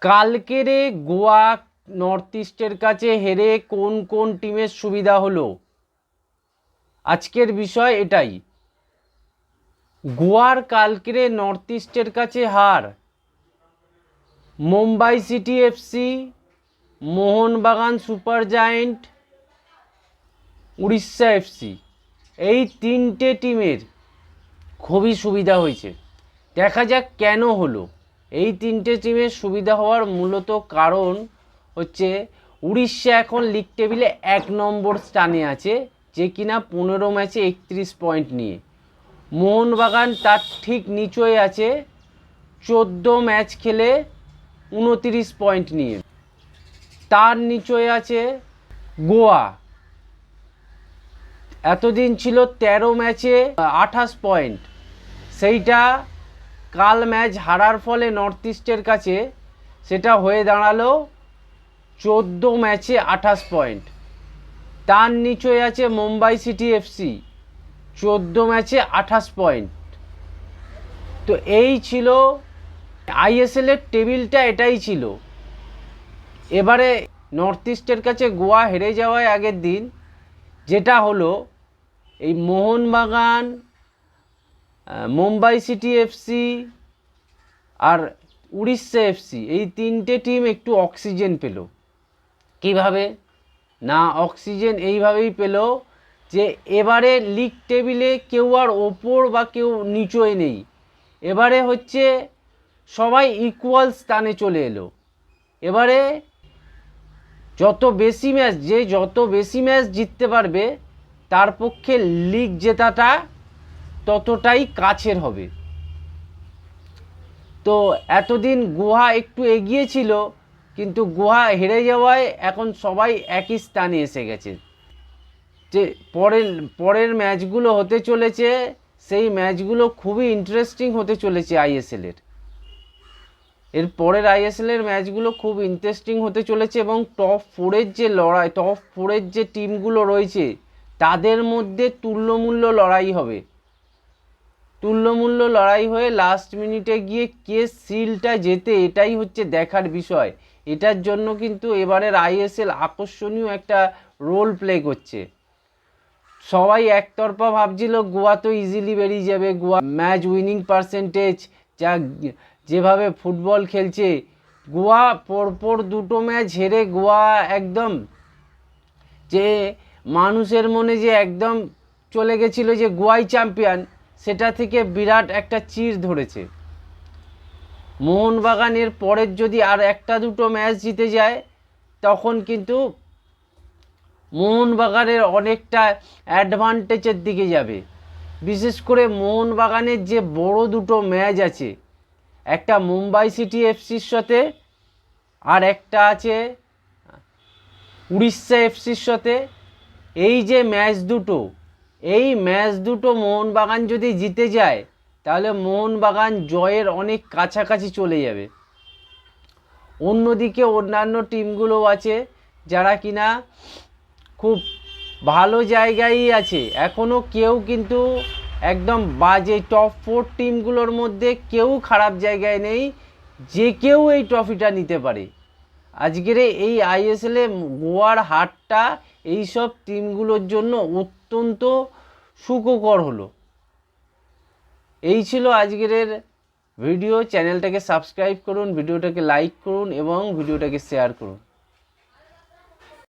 কালকেরে Goa north ইস্টের কাছে হেরে কোন কোন টিমের সুবিধা হলো? আজকের বিষয় এটাই। গোয়ার কালকেরে নর্থ ইস্টের কাছে হার Mumbai city FC Mohun Bagan super giant, Orissa FC এই তিনটে টিমের খুবই সুবিধা হয়েছে। দেখা যাক কেন হলো। এই তিনটে টিমের সুবিধা হওয়ার মূলত কারণ হচ্ছে উড়িষ্যা এখন লিগ টেবিলে এক নম্বর স্থানে আছে, যে কিনা পনেরো ম্যাচে একত্রিশ পয়েন্ট নিয়ে। মোহনবাগান তার ঠিক নিচয়ে আছে, চোদ্দ ম্যাচ খেলে উনতিরিশ পয়েন্ট নিয়ে। তার নিচয়ে আছে গোয়া। এতদিন ছিল তেরো ম্যাচে আঠাশ পয়েন্ট সেইটা কাল ম্যাচ হারার ফলে নর্থ ইস্টের কাছে সেটা হয়ে দাঁড়াল চোদ্দ ম্যাচে আঠাশ পয়েন্ট। তার নিচে আছে মুম্বাই সিটি এফসি চোদ্দ ম্যাচে আঠাশ পয়েন্ট। তো এই ছিল আইএসএলের টেবিলটা, এটাই ছিল। এবারে নর্থ ইস্টের কাছে গোয়া হেরে যাওয়ায় আগের দিন, যেটা হলো এই মোহনবাগান মুম্বাই সিটি এফসি আর উড়িষ্যা এফসি এই তিনটে টিম একটু অক্সিজেন পেল। কীভাবে? না অক্সিজেন এইভাবেই পেল যে এবারে লিগ টেবিলে কেউ আর ওপর বা কেউ নিচয়ে নেই। এবারে হচ্ছে সবাই ইকুয়াল স্থানে চলে এলো। এবারে যত বেশি ম্যাচ যে যত বেশি ম্যাচ জিততে পারবে, তার পক্ষে লিগ জেতাটা ততটাই কাছের হবে। তো এতদিন গুহা একটু এগিয়ে ছিল, কিন্তু গুহা হেরে যাওয়ায় এখন সবাই একই স্থানে এসে গেছে। যে পরের পরের ম্যাচগুলো হতে চলেছে, সেই ম্যাচগুলো খুবই ইন্টারেস্টিং হতে চলেছে আইএসএলের এর। পরের আইএসএলের ম্যাচগুলো খুব ইন্টারেস্টিং হতে চলেছে এবং টপ ফোরের যে লড়াই টপ ফোরের যে টিমগুলো রয়েছে, তাদের মধ্যে তুল্যমূল্য লড়াই হবে। তুল্যমূল্য লড়াই হয়ে লাস্ট মিনিটে গিয়ে কে সিলটা জেতে এটাই হচ্ছে দেখার বিষয়। এটার জন্য কিন্তু এবারের আইএসএল আকর্ষণীয় একটা রোল প্লে করছে। সবাই একতরফা ভাবছিল গোয়া তো ইজিলি বেরিয়ে যাবে, গোয়া ম্যাচ উইনিং পার্সেন্টেজ যা যেভাবে ফুটবল খেলছে, গোয়া পরপর দুটো ম্যাচ হেরে গোয়া একদম যে মানুষের মনে যে একদম চলে গেছিল যে গোয়াই চ্যাম্পিয়ন সেটা থেকে বিরাট একটা চির ধরেছে। মোহনবাগানের পরের যদি আর একটা দুটো ম্যাচ জিতে যায়, তখন কিন্তু মোহনবাগানের অনেকটা অ্যাডভান্টেজের দিকে যাবে। বিশেষ করে মোহনবাগানের যে বড় দুটো ম্যাচ আছে, একটা মুম্বাই সিটি এফসির সাথে আর একটা আছে উড়িষ্যা এফসির সাথে, এই যে ম্যাচ দুটো এই ম্যাচ দুটো মোহনবাগান যদি জিতে যায়, তাহলে মোহনবাগান জয়ের অনেক কাছাকাছি চলে যাবে। অন্যদিকে অন্যান্য টিমগুলোও আছে যারা কিনা খুব ভালো জায়গায়ই আছে। এখনও কেউ কিন্তু একদম বাজে টপ ফোর টিমগুলোর মধ্যে কেউ খারাপ জায়গায় নেই, যে কেউ এই ট্রফিটা নিতে পারে। আজকের এই আইএসএলে গোয়ার হারটা এইসব টিমগুলোর জন্য অত্যন্ত সুখকর হলো। এই ছিল আজকের ভিডিও চ্যানেলটাকে সাবস্ক্রাইব করুন ভিডিওটাকে লাইক করুন এবং ভিডিওটাকে শেয়ার করুন।